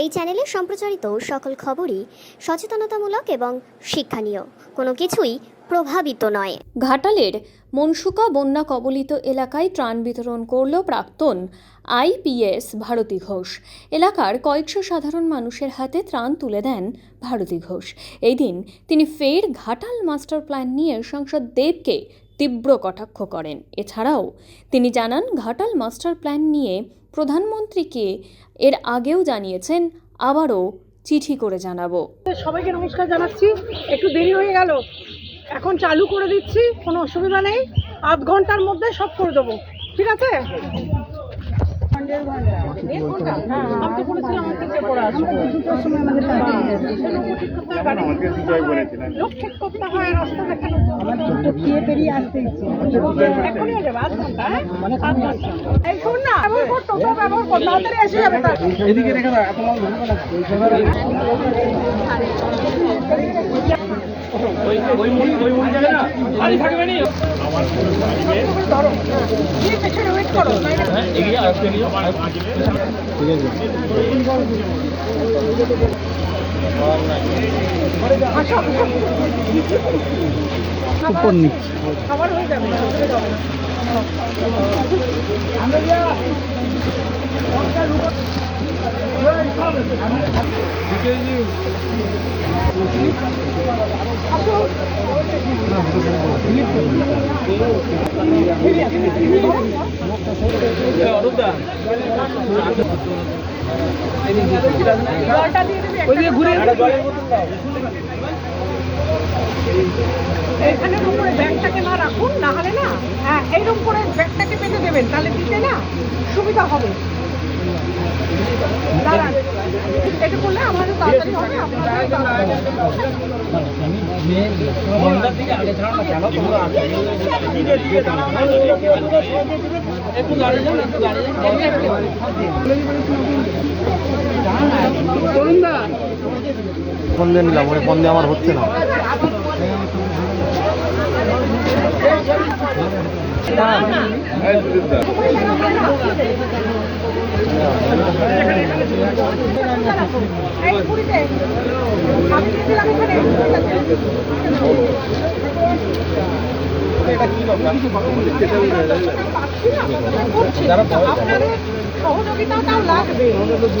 এই চ্যানেলে সম্প্রচারিত সকল খবরই সচেতনতামূলক এবং শিক্ষণীয়। কোনো কিছুই প্রভাবিত নয়। ঘাটালের মনসুকা বন্যা কবলিত এলাকায় ত্রাণ বিতরণ করল প্রাক্তন আইপিএস ভারতী ঘোষ। এলাকার কয়েকশো সাধারণ মানুষের হাতে ত্রাণ তুলে দেন ভারতী ঘোষ। এই দিন তিনি ফের ঘাটাল মাস্টার প্ল্যান নিয়ে সাংসদ দেবকে তীব্র কটাক্ষ করেন। এছাড়াও তিনি জানান, ঘাটাল মাস্টার প্ল্যান নিয়ে প্রধানমন্ত্রীকে এর আগেও জানিয়েছেন আবারও চিঠি করে জানাব। সবাইকে নমস্কার জানাচ্ছি। একটু দেরি হয়ে গেল। এখন চালু করে দিচ্ছি কোনো অসুবিধা নেই। আধ ঘণ্টার মধ্যে সব করে দেবো। ঠিক আছে? দেড় ঘণ্টা? আমি তো বলেছিলাম আমার তিনটে পড়া আছে। দুটোর সময় আমাদের party আছে। সেটা লোক ঠিক করতে গাড়ি লোক ঠিক করতে রাস্তা দেখানো এক্ষুনি যাবে, আধ ঘণ্টা? আধ ঘণ্টা। এই শোন না, ব্যবহার কর, টোটো ব্যবহার কর, তাড়াতাড়ি এসে যাবে তার। ধরো। দিয়ে পেছনে wait করো, নাইলে আসো, আসো। খাবার হয়ে যাবে একটা। এখানে এরকম করে ব্যাগটাকে না রাখুন না হলে না হ্যাঁ এইরকম করে ব্যাগটাকে পেতে দেবেন, তাহলে দিতে না সুবিধা হবে। দিয়ে নিলাম, ওরে আমার হচ্ছে না এই পুরীতে আমি দিয়েছিলাম এখানে পাচ্ছি না, করছি। আপনাদের সহযোগিতাটাও লাগবে না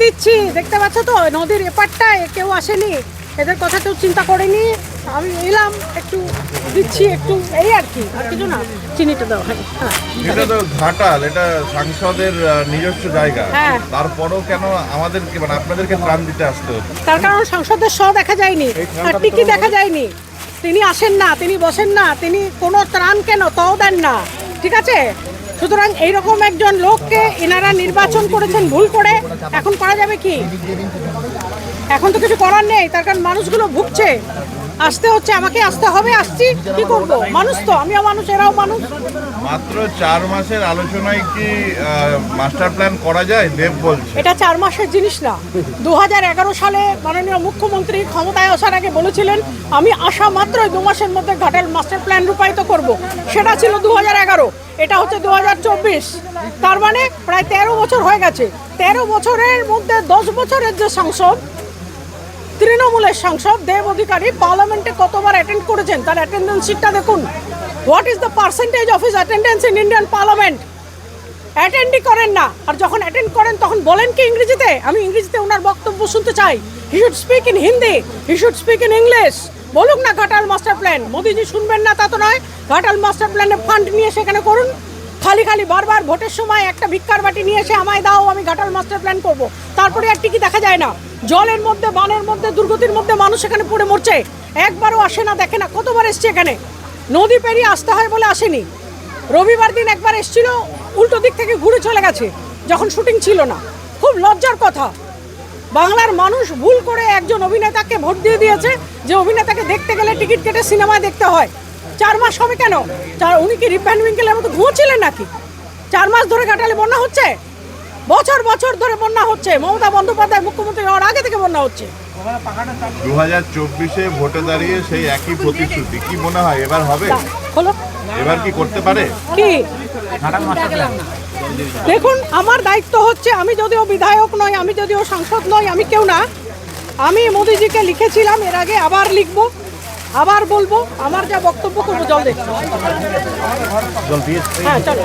দিচ্ছি দেখতে পাচ্ছ তো নদীর এপারটায় কেউ আসেনি এদের কথা কেউ চিন্তা করেনি। আমি এলাম একটু দিচ্ছি একটু এই আর কি আর কিছু না চিনিটা দাও হ্যাঁ। হ্যাঁ এটা তো ঘাটাল এটা সাংসদের নিজস্ব জায়গা। হ্যাঁ। তারপরেও কেন আমাদেরকে মানে আপনাদেরকে ত্রাণ দিতে আসতে হচ্ছে? তার কারণ সংসদের স দেখা যায়নি আর টিকি দেখা যায়নি। তিনি আসেন না তিনি বসেন না তিনি কোনো ত্রাণ কেন তাও দেন না ঠিক আছে? সুতরাং এইরকম একজন লোককে এনারা নির্বাচন করেছেন ভুল করে, এখন করা যাবে কি? এখন তো কিছু করার নেই, তার কারণ মানুষগুলো ভুগছে। আসতে হচ্ছে আমাকে আসতে হবে আসছি কি করব? মানুষ তো আমিও মানুষ এরাও মানুষ। মাত্র চার মাসের আলোচনায় কি মাস্টার প্ল্যান করা যায়? দেব বলছে। এটা চার মাসের জিনিস না। দুহাজার এগারো সালে মাননীয় মুখ্যমন্ত্রী ক্ষমতায় আসার আগে বলেছিলেন আমি আসা মাত্রই দু মাসের মধ্যে ঘাটের মাস্টার প্ল্যান রূপায়িত করব। সেটা ছিল দু হাজার এগারো এটা হচ্ছে দু হাজার চব্বিশ। তার মানে প্রায় তেরো বছর হয়ে গেছে। তেরো বছরের মধ্যে দশ বছরের যে সাংসদ তৃণমূলের সাংসদ, দেব অধিকারী, পার্লামেন্টে কতবার অ্যাটেন্ড করেছেন? তার অ্যাটেন্ডেন্স শিটটা দেখুন। What is the percentage of his attendance in Indian parliament অ্যাটেন্ডই করেন না। আর যখন অ্যাটেন্ড করেন, তখন বলেন কি ইংরেজিতে? আমি ইংরেজিতে ওনার বক্তব্য শুনতে চাই। He should speak in Hindi he should speak in English বলুক না ঘাটাল মাস্টার প্ল্যান মোদিজি শুনবেন না, তা তো নয়। ঘাটাল মাস্টার প্ল্যানে ফান্ড নিয়ে সেখানে করুন। খালি খালি বারবার ভোটের সময় একটা ভিক্ষার বাটি নিয়ে এসে আমায় দাও, আমি ঘাটাল মাস্টার প্ল্যান করব। তারপরে আর টিকি দেখা যায় না। জলের মধ্যে, বানের মধ্যে, দুর্গতির মধ্যে মানুষ এখানে পড়ে মরছে। একবারও আসে না, দেখে না। কতবার এসছে এখানে? নদী পেরিয়ে আসতে হয় বলে আসেনি। রবিবার দিন একবার এসেছিল, উল্টো দিক থেকে ঘুরে চলে গেছে, যখন শুটিং ছিল না। খুব লজ্জার কথা। বাংলার মানুষ ভুল করে একজন অভিনেতাকে ভোট দিয়ে দিয়েছে, যে অভিনেতাকে দেখতে গেলে টিকিট কেটে সিনেমায় দেখতে হয়। চার মাস হবে কেন? চার উনি কি রিপ ভ্যান উইঙ্কেলের মতো ঘুমোচ্ছিলেন নাকি? চার মাস ধরে কাটালে বন্যা হচ্ছে? বছর বছর ধরে বন্যা হচ্ছে। মমতা বন্দ্যোপাধ্যায় মুখ্যমন্ত্রী হওয়ার আগে থেকে বন্যা হচ্ছে। দু হাজার চব্বিশে ভোটে দাঁড়িয়ে সেই একই প্রতিশ্রুতি। কি মনে হয় এবার হবে? এবার কি করতে পারে? কি? দেখুন আমার দায়িত্ব হচ্ছে আমি যদিও বিধায়ক নই আমি যদিও সাংসদ নই আমি কেউ না। আমি মোদিজিকে লিখেছিলাম এর আগে আবার লিখব। আবার বলব আমার যা বক্তব্য করব জল দেখছি হ্যাঁ চলো।